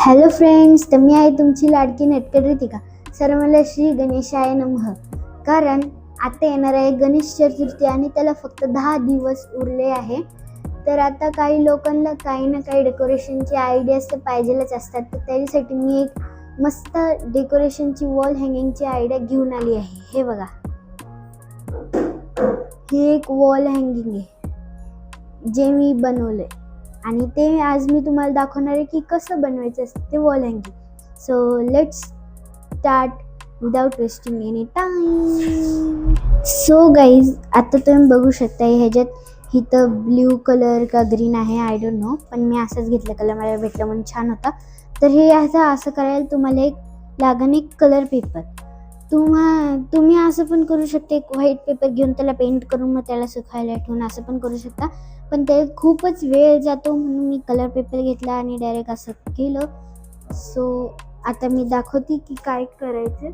Hello friends तर मी आहे तुमची लाडकी नटकट रितिका. सर मला श्री गणेशाय नमः. कारण आता येणार आहे गणेश चतुर्थी आणि त्याला फक्त दहा दिवस उरले आहे. तर आता काही लोकांना काही ना काही डेकोरेशनची आयडियाज तर पाहिजेलच असतात. तर त्याच्यासाठी मी एक मस्त डेकोरेशनची वॉल हँगिंगची आयडिया घेऊन आली आहे. हे बघा. ही एक वॉल हँगिंग आहे. जे मी बनवलं आहे आणि ते आज मी तुम्हाला दाखवणार आहे की कसं बनवायचं असतं ते wall hanging. So let's start without wasting any time so guys आता तुम्ही बघू शकता ह्याच्यात इथं ब्ल्यू कलर का ग्रीन आहे आय डोंट नो पण मी असंच घेतलं कलर मला भेटलं म्हणून छान होता. तर हे असं असं करायला तुम्हाला एक लागण एक कलर पेपर तुम्हा तुम्ही असं पण करू शकता एक व्हाईट पेपर घेऊन त्याला पेंट करून मग त्याला सुखायला ठेवून असं पण करू शकता. पण ते खूपच वेळ जातो म्हणून मी कलर पेपर घेतला आणि डायरेक्ट असं केलं. सो आता मी दाखवते की काय करायचं.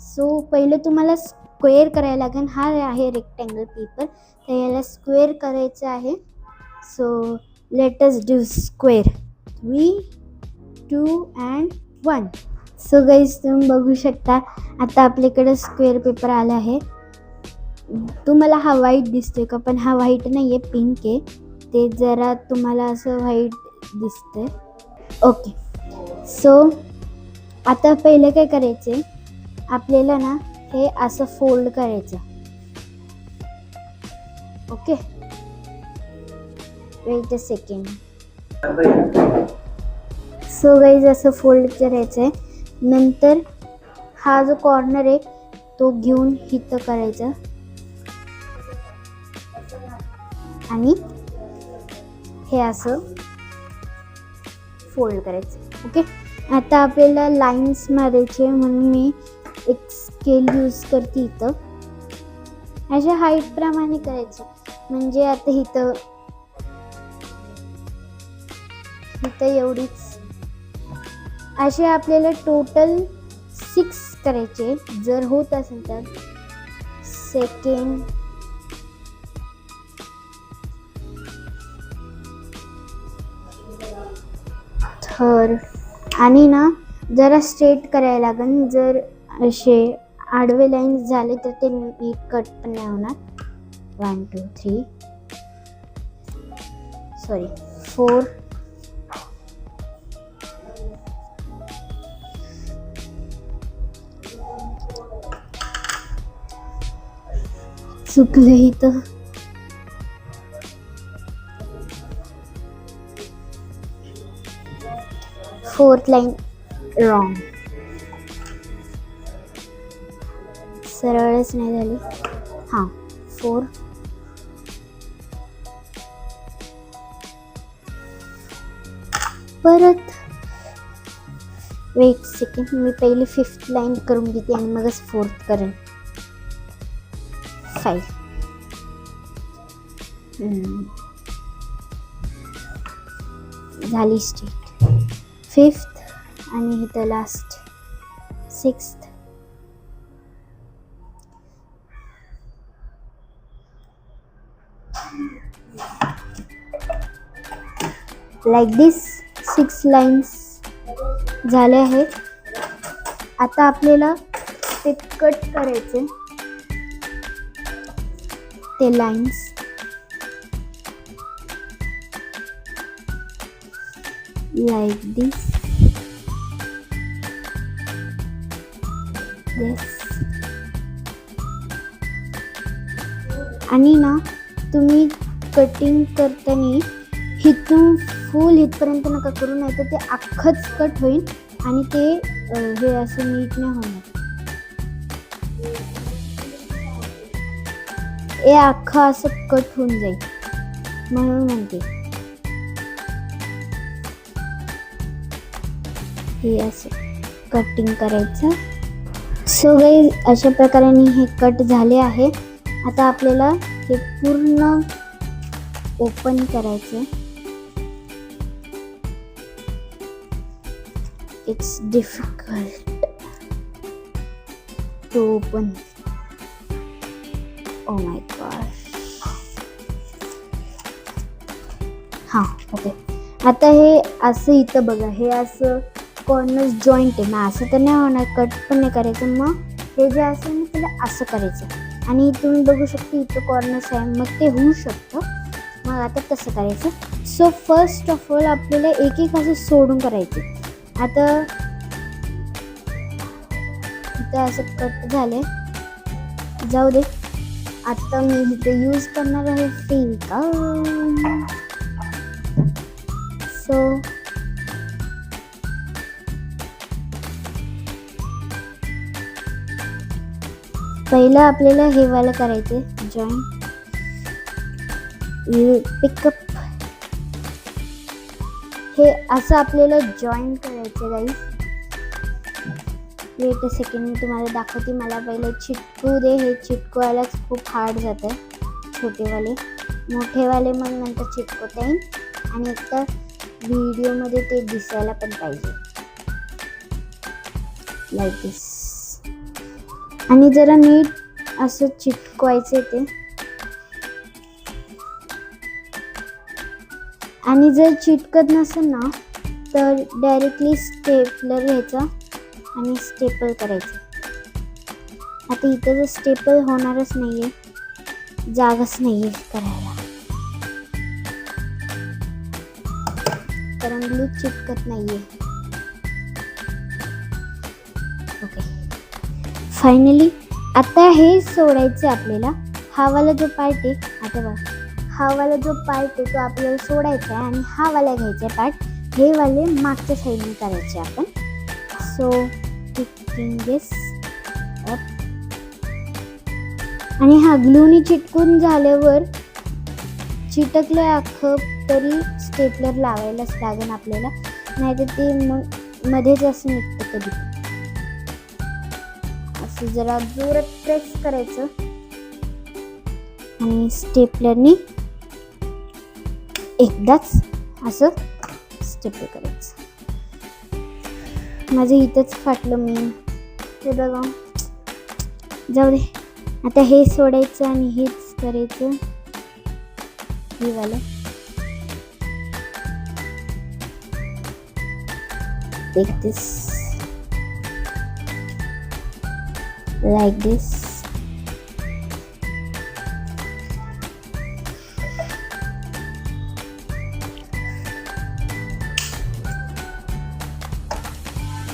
सो पहिले तुम्हाला स्क्वेअर करायला लागेल. हा आहे रेक्टँगल पेपर तर याला स्क्वेअर करायचं आहे. So let's do square three two and one so guys तुम्ही बघू शकता. आता आपल्याकडे स्क्वेअर पेपर आला आहे. तुम्हाला हा व्हाईट दिसतोय का? पण हा व्हाईट नाही आहे पिंक आहे. ते जरा तुम्हाला असं व्हाईट दिसतंय. ओके सो आता पहिलं काय करायचं? आपल्याला ना हे असं फोल्ड करायचं. Okay wait a second so guys असं फोल्ड करायचं आहे नंतर हा जो कॉर्नर आहे तो घेऊन हिथं करायचा. आणि हे असं फोल्ड करायचं ओके आता आपल्याला लाईन्स मारायचे म्हणून मी एक स्केल यूज करते इथं. अशा हाईटप्रमाणे करायचं. म्हणजे आता इथं इथं एवढीच. असे आपल्याला टोटल सिक्स करायचे. जर होत असेल तर सेकंड थर्ड आणि ना जरा स्ट्रेट करायला लागेल जर असे आडवे लाईन्स झाले तर ते नीट कट पण नाही होणार. One two three sorry four चुकलं इथं. Fourth line. रॉंग सरळच नाही झाली. हां. फोर परत. वेट सेकंड मी पहिली फिफ्थ लाईन करून घेते आणि मगच फोर्थ करेन. फाईव्ह झाली स्ट्रेट फिफ्थ आणि इथं last sixth like this six lines झाले आहेत. आता आपल्याला ते कट करायचे. ते लाईन्स like this. Yes. आणि ना तुम्ही कटिंग करताना हिथून फुल इथपर्यंत नका करू नाही तर ते अख्खंच कट होईल आणि ते हे असं नीट नाही होणार. हे अख्खं असं कट होऊन जाईल. म्हणून म्हणते. हे असं कटिंग करायचं. सो काही अशा प्रकारे हे कट झाले आहे. आता आपल्याला हे पूर्ण ओपन करायचं. It's difficult to open oh my god हां ओके आता हे असं इथं बघा. हे असं कॉर्नर्स जॉईंट आहे मग असं तर नाही होणार कट पण नाही करायचं. मग हे जे असेल ना त्याला असं करायचं. आणि तुम्ही बघू शकता इथं कॉर्नर्स आहे मग ते होऊ शकतं. मग आता कसं करायचं. सो फर्स्ट ऑफ ऑल आपल्याला एक एक असं सोडून करायचे. आता इथं असं कट झाले जाऊ दे. आता मी इथं यूज करणार आहे फिंका सो पहिलं आपल्याला हे वाला करायचे जॉईन पिकअप हे असं आपल्याला जॉईन करायचं गाईस वेट अ सेकंड मी तुम्हाला दाखवते. मला पहिले चिटकू दे. हे चिटकवायलाच खूप हार्ड जातं छोटेवाले. मोठेवाले मग नंतर चिटकवता येईल आणि एक तर व्हिडिओमध्ये ते दिसायला पण पाहिजे. लाईक दिस आणि जरा नीट असं चिटकवायचं ते. आणि जर चिटकत नसेल ना तर डायरेक्टली स्टेपलर घ्यायचा आणि स्टेपल करायचं. आता इथं जर स्टेपल होणारच नाही आहे जागाच नाही आहे करायला. कारण ग्लू चिटकत नाही आहे फायनली आता हे सोडायचं आहे आपल्याला. हावाला जो पार्ट आहे आता बघ. हावाला जो पार्ट आहे तो आपल्याला सोडायचा आहे आणि हावाला घ्यायचा आहे पार्ट. हे वाले मागच्या साईडने करायचे आपण. सो दिस अप आणि हा ग्लूनी चिटकून झाल्यावर चिटकलं अख्खं तरी स्टेपलर लावायलाच लागेल आपल्याला. नाहीतर ते मग मध्येच असं निघतं कधी. जरा जोरात प्रेस करायचं. आणि स्टेपलरनी एकदाच असं स्टेपल करायचं. माझं इथंच फाटलं मी. ते बघा. जाऊ दे. आता हे सोडायचं आणि हेच करायचं. हे वालं. take like this.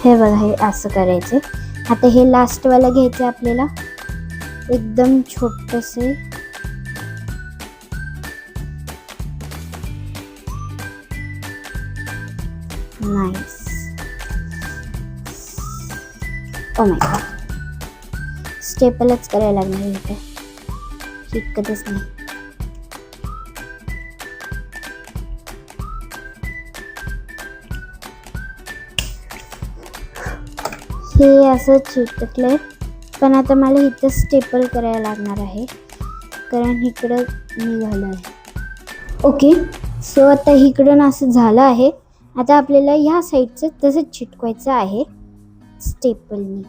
हे बघा हे असं करायचे आता हे लास्टवाला घ्यायचं आपल्याला. एकदम छोटसे. नाईस ओ माय गॉड स्टेपलच करायला लागणार इथे. शिकतच नाही. हे असं चिटकलंय. पण आता मला इथं स्टेपल करायला लागणार आहे. कारण इकडं निघालं आहे. ओके सो आता इकडून असं झालं आहे. आता आपल्याला ह्या साईडचं तसंच चिटकवायचं आहे. स्टेपलनी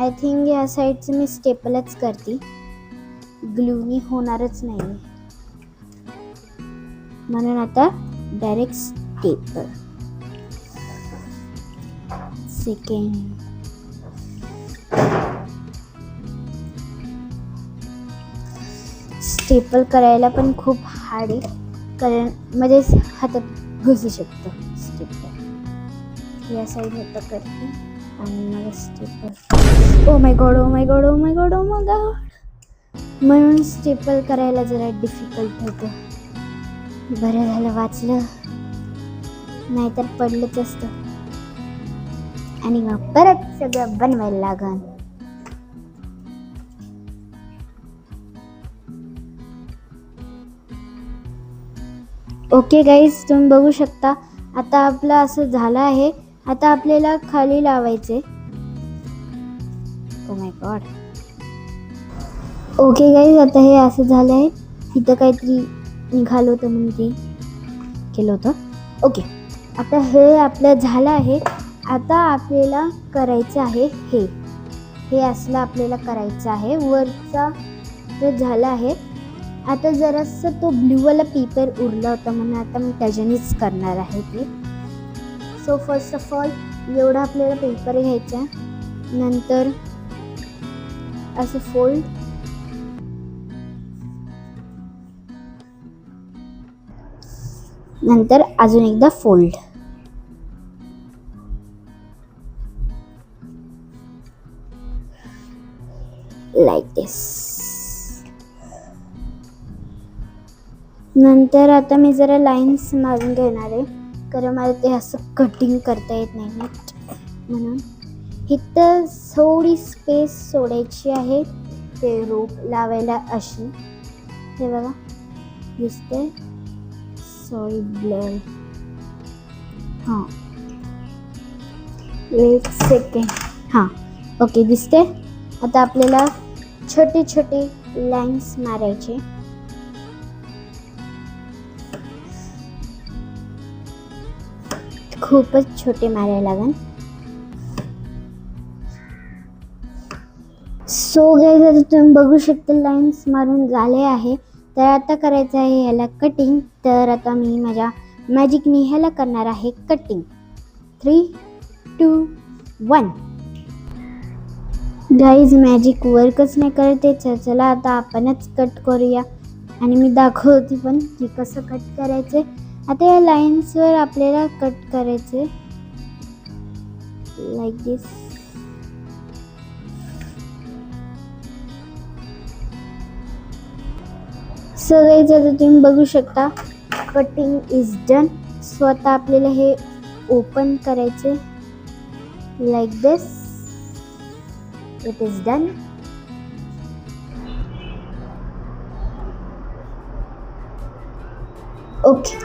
आय थिंक या साईडचं मी स्टेपलच करते. ग्लूनी होणारच नाही म्हणून आता डायरेक्ट स्टेपल सेकंड स्टेपल करायला पण खूप हार्ड आहे. कारण मध्येच हातात घुसू शकतं. स्टेपल या साईडने पकडते. आणि मला staple oh my god oh my god oh my god oh my god म्हणून स्टेपल करायला जरा डिफिकल्ट होतं. बरं झालं वाचलं. नाहीतर पडलंच असतं. आणि मग परत सगळं बनवायला लागन. ओके गाईज तुम्ही बघू शकता. आता आपलं असं झालं आहे. आता आपल्याला खाली लावायचे. Oh my god okay guys आता हे असं झालं आहे इथं काहीतरी निघालं होतं म्हणून ते केलं होतं. ओके आता हे आपलं झालं आहे. आता आपल्याला करायचं आहे हे. हे असलं आपल्याला करायचं आहे. वरचा जो झाला आहे आता जरासं तो ब्ल्यूवाला पेपर उरला होता म्हणून आता मी त्याच्यानेच करणार आहे ते. सो फर्स्ट ऑफ ऑल एवढा आपल्याला पेपर घ्यायचा आहे. नंतर असं फोल्ड नंतर अजून एकदा फोल्ड लाईक दिस नंतर आता मी जरा लाईन्स मारून घेणार आहे. कारण मला ते असं कटिंग करता येत नाही म्हणून इथं थोडी स्पेस सोडायची आहे. ते रोप लावायला अशी. हे बघा. दिसते सॉरी ब्लर हां. एक सेकंड हां. ओके दिसते आता आपल्याला छोटे छोटे लाईन्स मारायचे. खूपच छोटे मारायला लागन. सो गाईज आता तुम्ही बघू शकता लाईन्स मारून झाले आहे. तर आता करायचं आहे ह्याला कटिंग तर आता मी माझ्या मॅजिकने ह्याला करणार आहे cutting three two one guys magic वर्कच नाही करते. तर चला आता आपणच कट करूया. आणि मी दाखवते पण की कसं कट करायचं आता या लाईन्सवर आपल्याला कट करायचे लाईक दिस सो गाईज आता तुम्ही बघू शकता कटिंग इज डन सो आता आपल्याला हे ओपन करायचे like this it is done okay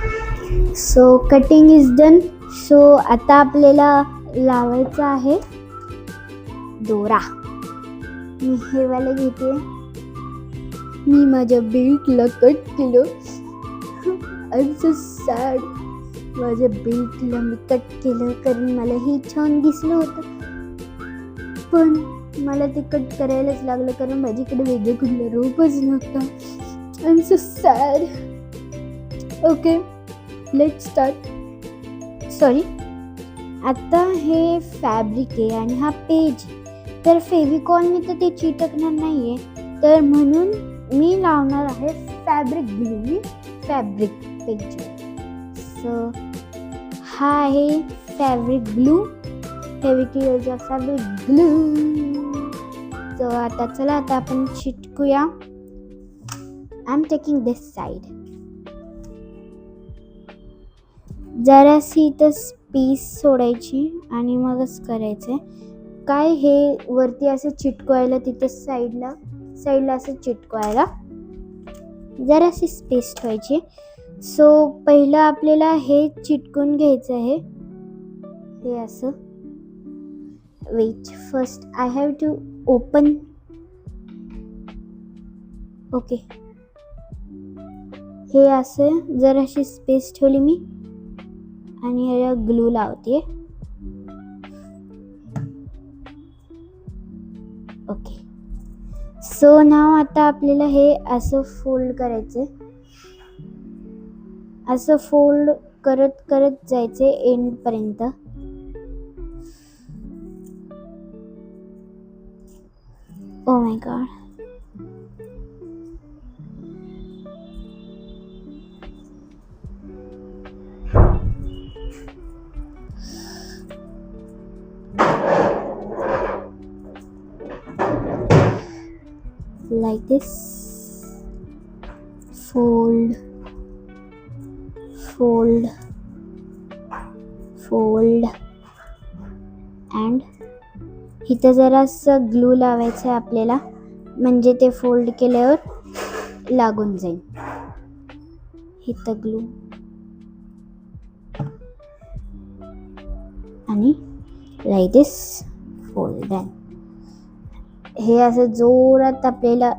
so cutting is done so आता आपल्याला लावायचं आहे दोरा. मी हे घेते. मी माझ्या बेल्टला कट केलं. आय सो सॅड माझ्या बेल्टला मी कट केलं कारण मला हे छान दिसलं होतं. पण मला ते कट करायलाच लागलं कारण माझ्याकडे वेगळं कुठलं रोपच नव्हतं. I am so sad okay let start sorry आता हे फॅब्रिक आहे आणि हा पेज तर फेविकॉलने तर ते चिटकणार नाही आहे तर म्हणून मी लावणार आहे fabric glue fabric page so हा आहे फॅब्रिक ग्लू फेविकिलचा फॅब्रिक ग्लू तर आता चला आता आपण चिटकूया. I am taking this side जराशी इथं पीस सोडायची आणि मगच करायचं काय हे वरती असं चिटकवायला तिथं साईडला साईडला असं चिटकवायला? जराशी स्पेस ठेवायची. सो पहिलं आपल्याला हे चिटकून घ्यायचं आहे. हे असं. Wait first I have to open okay हे असं जराशी स्पेस ठेवली मी. आणि ह्याला ग्लू लावते. ओके सो नाव आता आपल्याला हे असं फोल्ड करायचं असं फोल्ड करत करत जायचे एंड पर्यंत. ओ my God like this. Fold. Fold. Fold. And इथं जरासं ग्लू लावायचं आहे आपल्याला. म्हणजे ते फोल्ड केल्यावर लागून जाईल. इथं ग्लू आणि लाईक दिस फोल्ड दॅन हे असं जोरात आपल्याला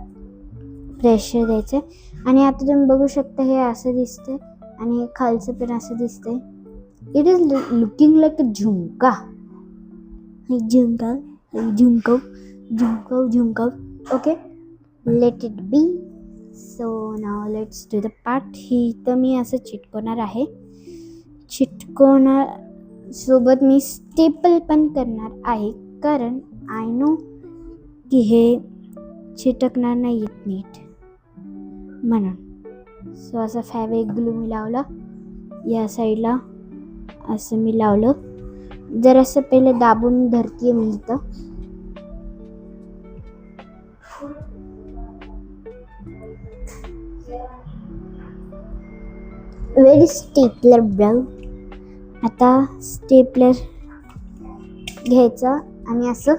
प्रेशर द्यायचं आणि आता तुम्ही बघू शकता हे असं दिसतंय आणि हे खालचं पण असं दिसतंय. It is looking like a jhumka. Jhumka झुमकव झुमकव झुमकव. Okay let it be so now let's do the part ही तर मी असं चिटकवणार आहे. चिटकवणार सोबत मी स्टेपल पण करणार आहे. कारण आय नो की हे चिटकणार नाही आहेत नीट. म्हणून सो असा फॅब्रिक ग्लू मी लावला. या साईडला असं मी लावलं. जर असं पहिले दाबून धरतीये मी इथं. वेरी स्टेपलर ब्राऊ आता स्टेपलर घ्यायचं आणि असं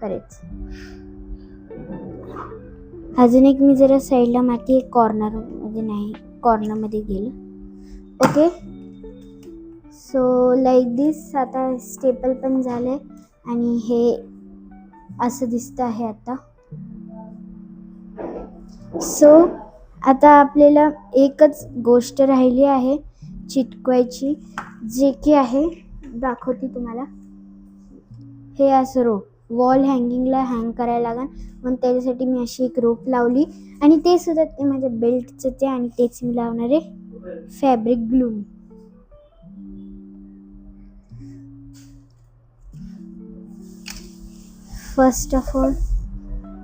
करायचं. अजून एक मी जरा साईडला माती कॉर्नरमध्ये नाही कॉर्नरमध्ये गेलं. ओके सो लाईक दिस आता स्टेपल पण झालं आहे आणि हे असं दिसतं आहे आता. सो आता आपल्याला एकच गोष्ट राहिली आहे चिटकवायची. जे की आहे दाखवते तुम्हाला. हे असं रोप वॉल हँगिंगला हँग करायला लागेल म्हणून त्याच्यासाठी मी अशी एक रोप लावली. आणि ते सुद्धा ते माझ्या बेल्टचं ते आणि तेच मी लावणार आहे. Fabric glue first of all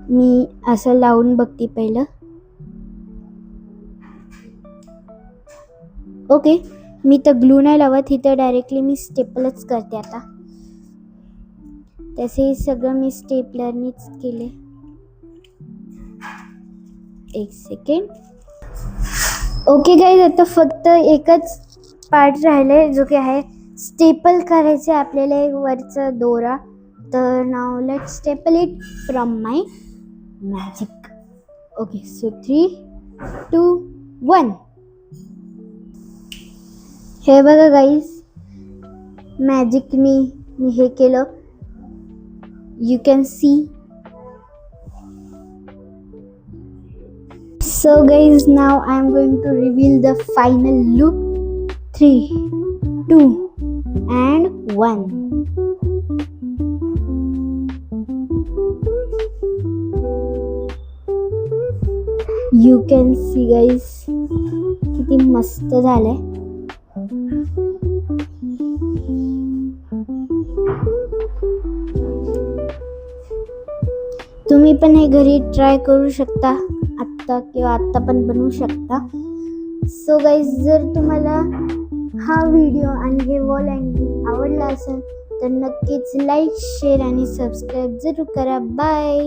मी असं लावून बघते पहिलं. ओके मी तर ग्लू नाही लावत. इथं डायरेक्टली मी स्टेपलच करते आता. तसे सगळं मी स्टेपलरनीच केले. एक सेकंड ओके गाईज आता फक्त एकच पार्ट राहिले जो की आहे स्टेपल करायचं आहे आपल्याला एक वरचा दोरा. तर now let staple it from my magic okay so three two one हे बघा गाईज मॅजिकनी मी हे केलं. You can see So guys, now I'm going to reveal the final look. Three, two, and one. You can see guys किती मस्त झालंय तुम्ही पण हे घरी ट्राय करू शकता. आत्ता किंवा आत्ता पण बनवू शकता. सो गाईज जर तुम्हाला हा व्हिडिओ आणि हे वॉल अँगिंग आवडला असेल तर नक्कीच लाईक शेअर आणि सबस्क्राईब जरूर करा. बाय